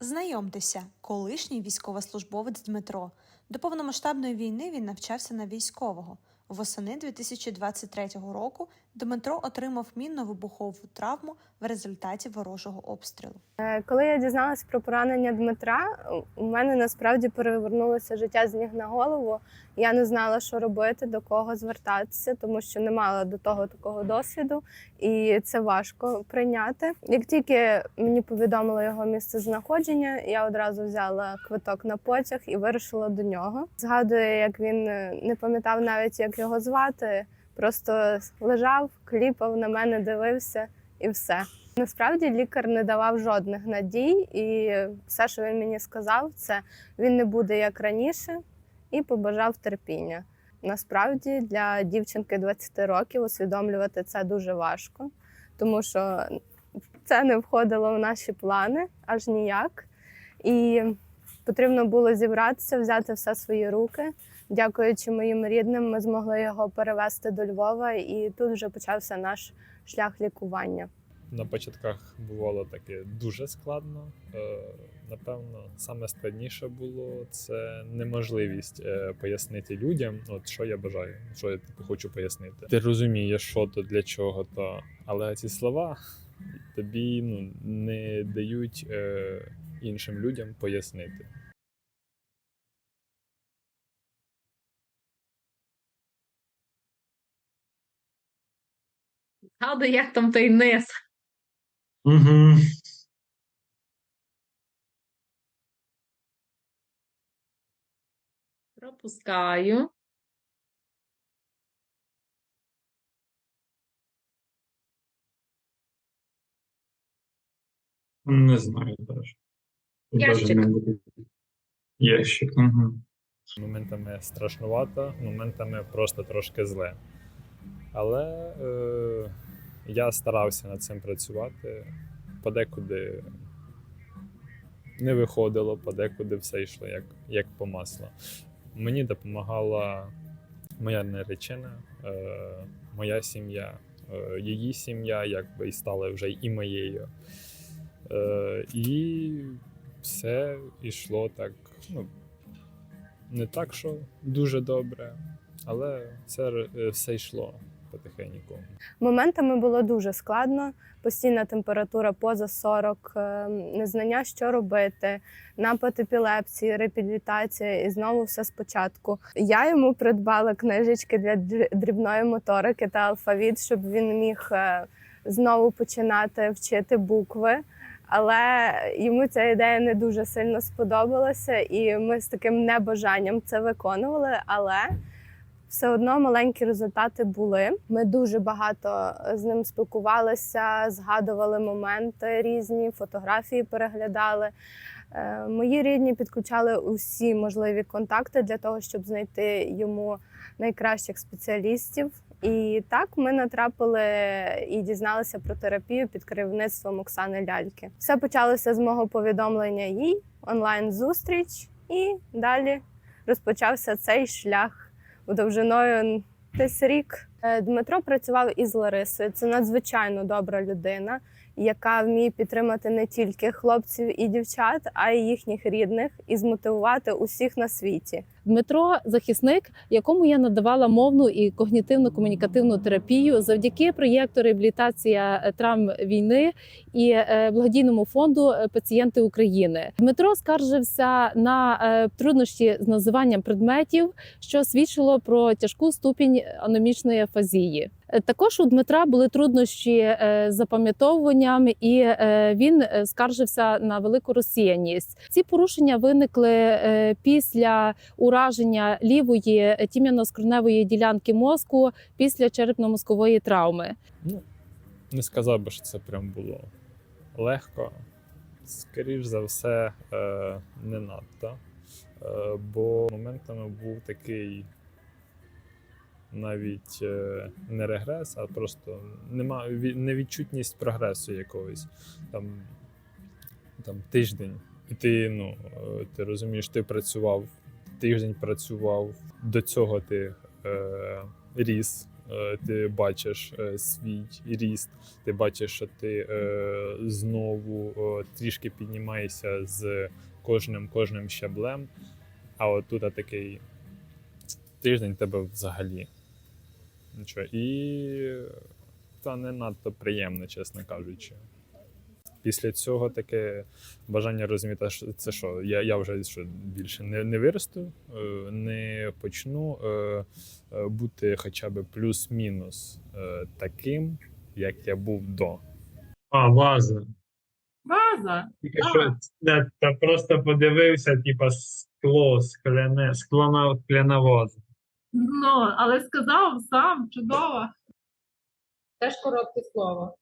Знайомтеся, колишній військовослужбовець Дмитро. До повномасштабної війни він навчався на військового. Восени 2023 року Дмитро отримав мінно-вибухову травму в результаті ворожого обстрілу. Е, Коли я дізналась про поранення Дмитра, у мене насправді перевернулося життя з ніг на голову. Я не знала, що робити, до кого звертатися, тому що не мала до того такого досвіду, і це важко прийняти. Як тільки мені повідомили його місце знаходження, я одразу взяла квиток на потяг і вирушила до нього. Згадую, як він е, не пам'ятав навіть, як його звати, просто лежав, кліпав на мене, дивився і все. Насправді лікар не давав жодних надій, і все, що він мені сказав, це він не буде як раніше, і побажав терпіння. Насправді для дівчинки 20 років усвідомлювати це дуже важко, тому що це не входило в наші плани аж ніяк. І потрібно було зібратися, взяти все свої руки. Дякуючи моїм рідним, ми змогли його перевезти до Львова, і тут вже почався наш шлях лікування. На початках бувало таке дуже складно. Е, Напевно, саме складніше було це неможливість е, пояснити людям, от що я бажаю, що я типу, хочу пояснити. Ти розумієш, що то для чого то, але ці слова тобі ну, не дають е, іншим людям пояснити. Згадую, як там той низ. Угу. Пропускаю. Не знаю даже. Ящик. Ящик. Угу. Моментами страшнувато, моментами просто трошки зле. Але е, я старався над цим працювати. Подекуди не виходило, подекуди все йшло як, як по маслу. Мені допомагала моя наречена, е, моя сім'я, е, її сім'я, якби і стала вже і моєю. Е, і все йшло так. Ну, не так, що дуже добре, але все, е, все йшло потихеньку. Моментами було дуже складно. Постійна температура поза 40, е, незнання, що робити, напад епілепсії, реабілітація і знову все спочатку. Я йому придбала книжечки для дрі- дрібної моторики та алфавіт, щоб він міг е, знову починати вчити букви. Але йому ця ідея не дуже сильно сподобалася, і ми з таким небажанням це виконували. Але все одно маленькі результати були. Ми дуже багато з ним спілкувалися, згадували моменти різні, фотографії переглядали. Е, Мої рідні підключали усі можливі контакти для того, щоб знайти йому найкращих спеціалістів. І так ми натрапили і дізналися про терапію під керівництвом Оксани Ляльки. Все почалося з мого повідомлення їй, онлайн-зустріч, і далі розпочався цей шлях довжиною десь рік. Е, Дмитро працював із Ларисою. Це надзвичайно добра людина, яка вміє підтримати не тільки хлопців і дівчат, а й їхніх рідних і змотивувати усіх на світі. Дмитро захисник, якому я надавала мовну і когнітивно-комунікативну терапію завдяки проєкту реабілітація е, травм війни і е, благодійному фонду Пацієнти України. Дмитро скаржився на е, труднощі з називанням предметів, що свідчило про тяжку ступінь аномічної афазії. Е, Також у Дмитра були труднощі е, з запам'ятовуванням, і е, він скаржився на велику розсіяність. Ці порушення виникли після ураження лівої тім'яно-скроневої ділянки мозку після черепно-мозкової травми. Ну, не сказав би, що це прям було легко. Скоріш за все, не надто. Бо моментами був такий навіть е, не регрес, а просто нема, невідчутність прогресу якогось. Там, там тиждень. І ти, ну, е, ти розумієш, ти працював, тиждень працював, до цього ти е, ріс, е, ти бачиш свій ріст, ти бачиш, що ти знову трішки піднімаєшся з кожним кожним щаблем. А от тут такий тиждень тебе взагалі. Нічого. І це не надто приємно, чесно кажучи. Після цього таке бажання розуміти, що це що, я, я вже що, більше не, не виросту, е, не почну е, е, бути хоча б плюс-мінус е, таким, як я був до. А, ваза. База. Тільки що та, та просто подивився, типа скло, скляне, склона скляна ваза. Ну, але сказав сам, чудово. Теж коротке слово.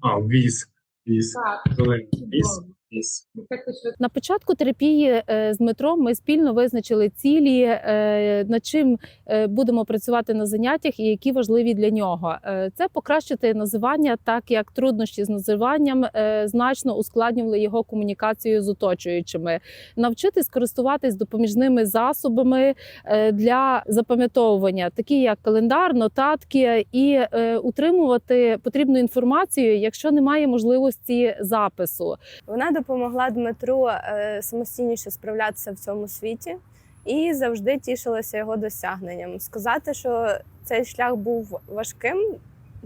А, віз. Віз. Так, Зелений чудово. Віск. На початку терапії е, з Дмитром ми спільно визначили цілі, е, над чим е, будемо працювати на заняттях і які важливі для нього. Це покращити називання, так як труднощі з називанням значно ускладнювали його комунікацію з оточуючими, навчитись користуватись допоміжними засобами для запам'ятовування, такі як календар, нотатки, і утримувати потрібну інформацію, якщо немає можливості запису. Вона допомогла Дмитру е, самостійніше справлятися в цьому світі і завжди тішилася його досягненням. Сказати, що цей шлях був важким,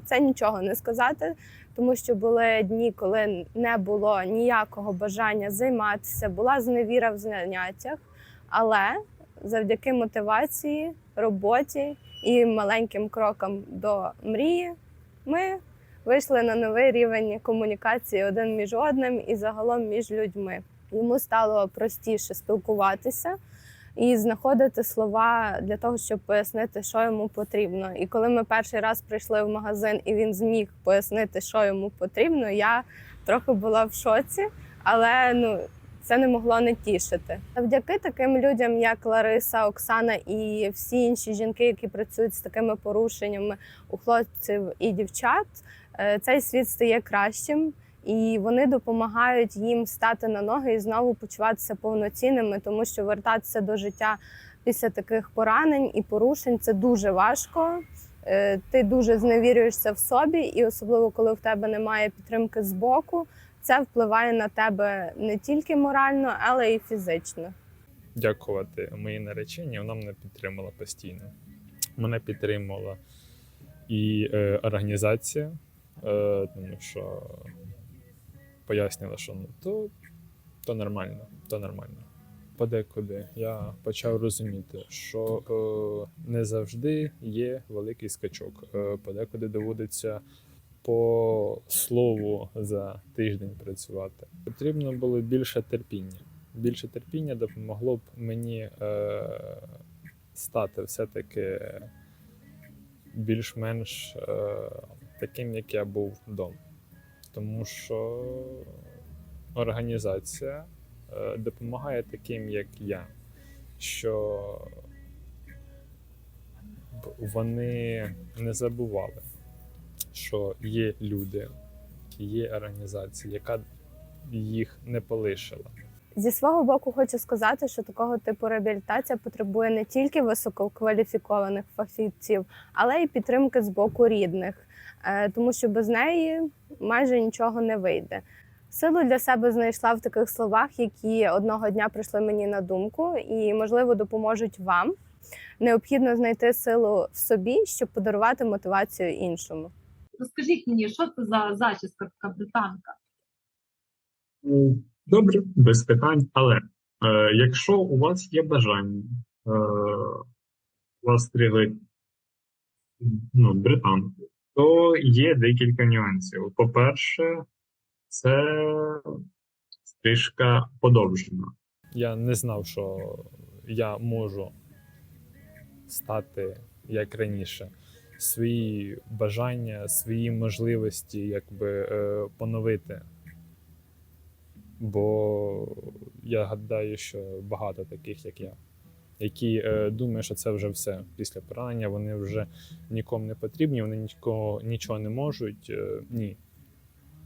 це нічого не сказати, тому що були дні, коли не було ніякого бажання займатися, була зневіра в заняттях, але завдяки мотивації, роботі і маленьким крокам до мрії ми вийшли на новий рівень комунікації один між одним і загалом між людьми. Йому стало простіше спілкуватися і знаходити слова для того, щоб пояснити, що йому потрібно. І коли ми перший раз прийшли в магазин і він зміг пояснити, що йому потрібно, я трохи була в шоці, але ну. Це не могло не тішити. Завдяки таким людям, як Лариса, Оксана і всі інші жінки, які працюють з такими порушеннями у хлопців і дівчат, цей світ стає кращим, і вони допомагають їм стати на ноги і знову почуватися повноцінними, тому що вертатися до життя після таких поранень і порушень це дуже важко. Е, Ти дуже зневірюєшся в собі, і особливо коли в тебе немає підтримки з боку, це впливає на тебе не тільки морально, але й фізично. дякувати моїй нареченій, вона мене підтримала постійно. Мене підтримала і е, організація, е, тому що пояснила, що ну, то, то нормально, то нормально. Подекуди я почав розуміти, що е, не завжди є великий скачок. Е, подекуди доводиться по слову за тиждень працювати. Потрібно було більше терпіння. Більше терпіння допомогло б мені е, стати все-таки більш-менш е, таким, як я був вдома. Тому що організація е, допомагає таким, як я, що вони не забували, що є люди, є організація, яка їх не полишила. Зі свого боку, хочу сказати, що такого типу реабілітація потребує не тільки висококваліфікованих фахівців, але й підтримки з боку рідних, Е, тому що без неї майже нічого не вийде. Силу для себе знайшла в таких словах, які одного дня прийшли мені на думку, і можливо допоможуть вам. Необхідно знайти силу в собі, щоб подарувати мотивацію іншому. Розкажіть мені, що це за зачіска така британка? Добре, без питань. Але е, якщо у вас є бажання, е, вас стрілить ну, британки, то є декілька нюансів. По-перше, це стрижка подовжена. Я не знав, що я можу стати як раніше. Свої бажання, свої можливості якби е, поновити. Бо я гадаю, що багато таких, як я, які е, думають, що це вже все після поранення, вони вже нікому не потрібні, вони нікого, нічого не можуть. Е, ні.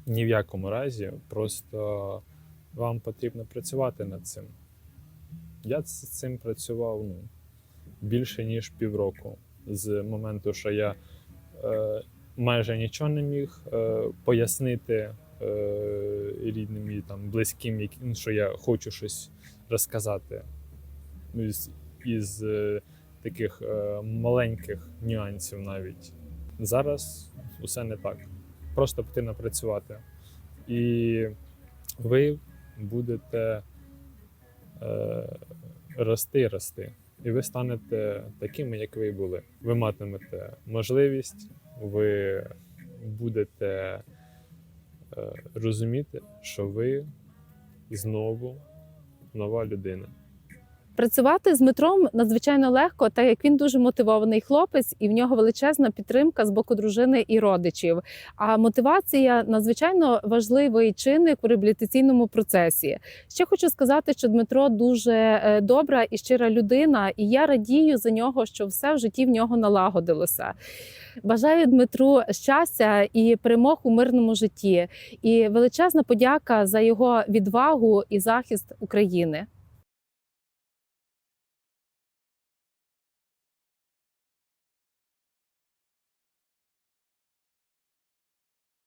Ні в якому разі. Просто вам потрібно працювати над цим. Я з цим працював ну, більше ніж півроку. З моменту, що я е, майже нічого не міг е, пояснити рідним і там, близьким, ну, що я хочу щось розказати. Ну, із, із е, таких е, маленьких нюансів навіть. Зараз усе не так. Просто потрібно працювати. І ви будете е, рости, рости. І ви станете такими, як ви були. Ви матимете можливість, ви будете е, розуміти, що ви знову нова людина. Працювати з Дмитром надзвичайно легко, так як він дуже мотивований хлопець, і в нього величезна підтримка з боку дружини і родичів. А мотивація надзвичайно важливий чинник у реабілітаційному процесі. Ще хочу сказати, що Дмитро дуже е, добра і щира людина, і я радію за нього, що все в житті в нього налагодилося. Бажаю Дмитру щастя і перемог у мирному житті. І величезна подяка за його відвагу і захист України.